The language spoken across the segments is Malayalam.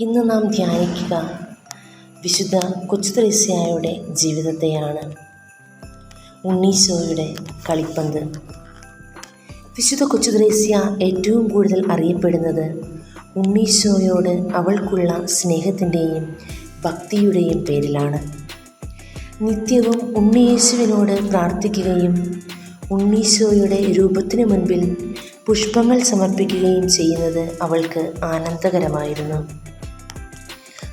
ഇന്ന് നാം ധ്യാനിക്കുക വിശുദ്ധ കൊച്ചുത്രേസ്യായുടെ ജീവിതത്തെയാണ്. ഉണ്ണീശോയുടെ കളിപ്പന്ത്. വിശുദ്ധ കൊച്ചുത്രേസ്യ ഏറ്റവും കൂടുതൽ അറിയപ്പെടുന്നത് ഉണ്ണീശോയോട് അവൾക്കുള്ള സ്നേഹത്തിന്റെയും ഭക്തിയുടെയും പേരിലാണ്. നിത്യവും ഉണ്ണിയേശുവിനോട് പ്രാർത്ഥിക്കുകയും ഉണ്ണീശോയുടെ രൂപത്തിനു മുൻപിൽ പുഷ്പങ്ങൾ സമർപ്പിക്കുകയും ചെയ്യുന്നത് അവൾക്ക് ആനന്ദകരമായിരുന്നു.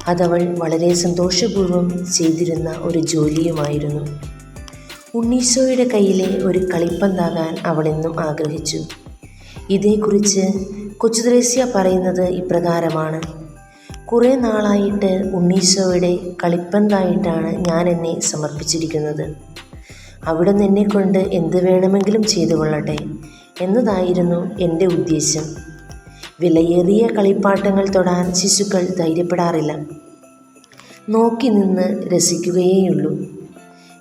അതവൾ വളരെ സന്തോഷപൂർവം ചെയ്തിരുന്ന ഒരു ജോലിയുമായിരുന്നു. ഉണ്ണീശോയുടെ കയ്യിലെ ഒരു കളിപ്പന്താകാൻ അവളെന്നും ആഗ്രഹിച്ചു. ഇതേക്കുറിച്ച് കൊച്ചുദ്രേസ്യ പറയുന്നത് ഇപ്രകാരമാണ്. കുറേ നാളായിട്ട് ഉണ്ണീശോയുടെ കളിപ്പന്തായിട്ടാണ് ഞാൻ എന്നെ സമർപ്പിച്ചിരിക്കുന്നത്. അവിടെ നിന്നെ കൊണ്ട് എന്ത് വേണമെങ്കിലും ചെയ്തു കൊള്ളട്ടെ എന്നതായിരുന്നു എന്റെ ഉദ്ദേശ്യം വിലയേറിയ കളിപ്പാട്ടങ്ങൾ തൊടാൻ ശിശുക്കൾ ധൈര്യപ്പെടാറില്ല. നോക്കി നിന്ന് രസിക്കുകയേയുള്ളൂ.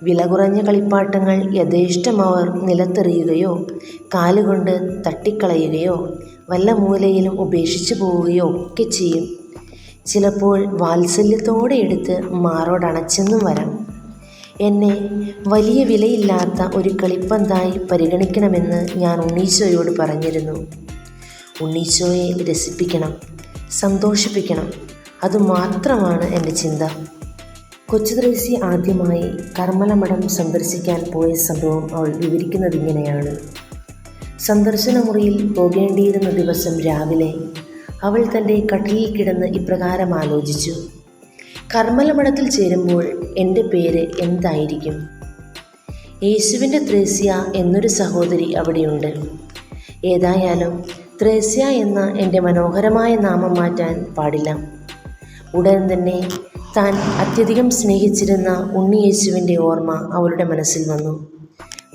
വില കുറഞ്ഞ കളിപ്പാട്ടങ്ങൾ യഥേഷ്ടം അവർ നിലത്തെറിയുകയോ കാലുകൊണ്ട് തട്ടിക്കളയുകയോ വല്ല മൂലയിലും ഉപേക്ഷിച്ചു പോവുകയോ ഒക്കെ ചെയ്യും. ചിലപ്പോൾ വാത്സല്യത്തോടെ എടുത്ത് മാറോടണച്ചെന്നും വരാം. എന്നെ വലിയ വിലയില്ലാത്ത ഒരു കളിപ്പന്തായി പരിഗണിക്കണമെന്ന് ഞാൻ ഉണ്ണീശോയോട് പറഞ്ഞിരുന്നു. ഉണ്ണീശോയെ രസിപ്പിക്കണം സന്തോഷിപ്പിക്കണം. അതുമാത്രമാണ് എന്റെ ചിന്ത. കൊച്ചു ത്രേസി ആദ്യമായി കർമ്മലമഠം സന്ദർശിക്കാൻ പോയ സംഭവം അവൾ വിവരിക്കുന്നത് ഇങ്ങനെയാണ്. സന്ദർശന മുറിയിൽ പോകേണ്ടിയിരുന്ന ദിവസം രാവിലെ അവൾ തന്റെ കട്ടിലിൽ കിടന്ന് ഇപ്രകാരം ആലോചിച്ചു. കർമ്മലമഠത്തിൽ ചേരുമ്പോൾ എന്റെ പേര് എന്തായിരിക്കും? യേശുവിന്റെ ത്രേസ്യ എന്നൊരു സഹോദരി അവിടെയുണ്ട്. ഏതായാലും ത്രേസ്യ എന്ന എന്റെ മനോഹരമായ നാമം മാറ്റാൻ പാടില്ല. ഉടൻ തന്നെ താൻ അത്യധികം സ്നേഹിച്ചിരുന്ന ഉണ്ണിയേശുവിന്റെ ഓർമ്മ അവളുടെ മനസ്സിൽ വന്നു.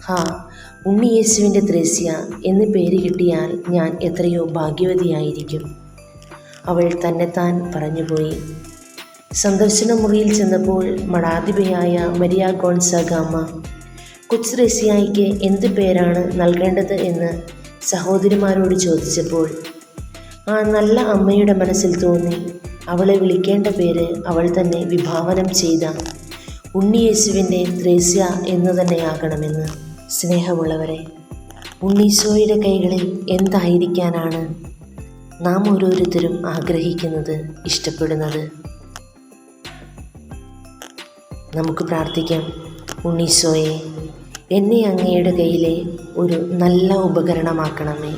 ഹാ ഉണ്ണിയേശുവിന്റെ ത്രേസ്യ എന്ന് പേര് കിട്ടിയാൽ ഞാൻ എത്രയോ ഭാഗ്യവതിയായിരിക്കും. അവൾ തന്നെത്താൻ പറഞ്ഞുപോയി. സന്ദർശന മുറിയിൽ ചെന്നപ്പോൾ മഠാധിപയായ മരിയ ഗോൺസാഗാമ്മ കൊച്ചുറേസ്യായിക്ക് എന്ത് പേരാണ് നൽകേണ്ടത് എന്ന് സഹോദരിമാരോട് ചോദിച്ചപ്പോൾ ആ നല്ല അമ്മയുടെ മനസ്സിൽ തോന്നി. അവളെ വിളിക്കേണ്ട പേര് അവൾ തന്നെ വിഭാവനം ചെയ്ത ഉണ്ണിയേശുവിന്റെ ത്രേസ്യ എന്നു തന്നെയാകണമെന്ന് സ്നേഹമുള്ളവരെ ഉണ്ണീശോയുടെ കൈകളിൽ എന്തായിരിക്കാനാണ് നാം ഓരോരുത്തരും ആഗ്രഹിക്കുന്നത് ഇഷ്ടപ്പെടുന്നത്? നമുക്ക് പ്രാർത്ഥിക്കാം. ഉണ്ണീശോയെ എന്നെ അങ്ങയുടെ കയ്യിലെ ഒരു നല്ല ഉപകരണമാക്കണമേ.